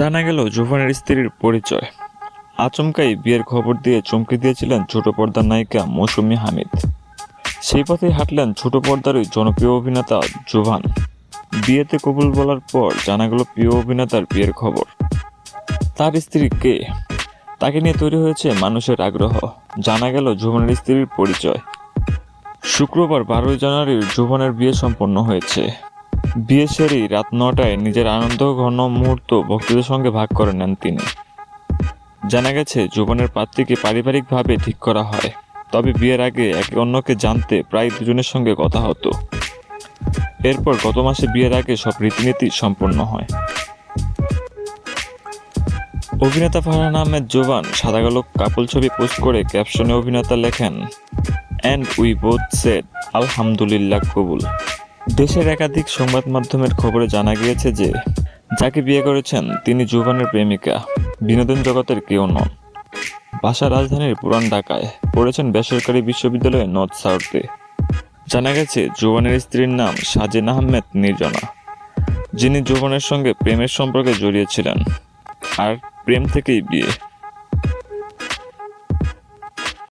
জানা গেল জোভানের স্ত্রীর পরিচয়। আচমকাই বিয়ের খবর দিয়ে চমকে দিয়েছিলেন ছোট পর্দার নায়িকা মৌসুমি হামিদ। সেই পথে হাঁটলেন ছোট পর্দারই জনপ্রিয় অভিনেতা জোভান বিয়েতে কবুল বলার পর জানা গেল প্রিয় অভিনেতার বিয়ের খবর। তার স্ত্রী কে? তাকে নিয়ে তৈরি হয়েছে মানুষের আগ্রহ। জানা গেল জোভানের স্ত্রীর পরিচয়। শুক্রবার বারোই জানুয়ারির জোভানের বিয়ে সম্পন্ন হয়েছে। বিয়ে সেরেই রাত নটায় নিজের আনন্দ, ঘন মুহূর্ত ভক্তদের সঙ্গে ভাগ করে নেন তিনি। জানা গেছে, যৌবনের পাত্রীকে পারিবারিকভাবে ঠিক করা হয়। তবে বিয়ের আগে একে অন্যকে জানতে প্রায় দুজনের সঙ্গে কথা হতো। এরপর গত মাসে বিয়ের আগে সব রীতিনীতি সম্পন্ন হয়। অভিনেতা ফারহান আহমেদ জোবান সাদা কালো কাপল ছবি পোস্ট করে ক্যাপশনে অভিনেতা লেখেন অ্যান্ড উই বোথ সেট আলহামদুলিল্লাহ, কবুল। দেশের একাধিক সংবাদ মাধ্যমের খবরে জানা গিয়েছে যে, যাকে বিয়ে করেছেন তিনি জোবানের প্রেমিকা, বিনোদন জগতের কেউ নন। বাসা রাজধানীর পুরান ঢাকায় পড়েছেন বেসরকারি বিশ্ববিদ্যালয়ে নর্থ সাউথে জানা গেছে জোবানের স্ত্রীর নাম সাজেন আহমেদ নির্জনা, যিনি জোবানের সঙ্গে প্রেমের সম্পর্কে জড়িয়েছিলেন আর প্রেম থেকেই বিয়ে।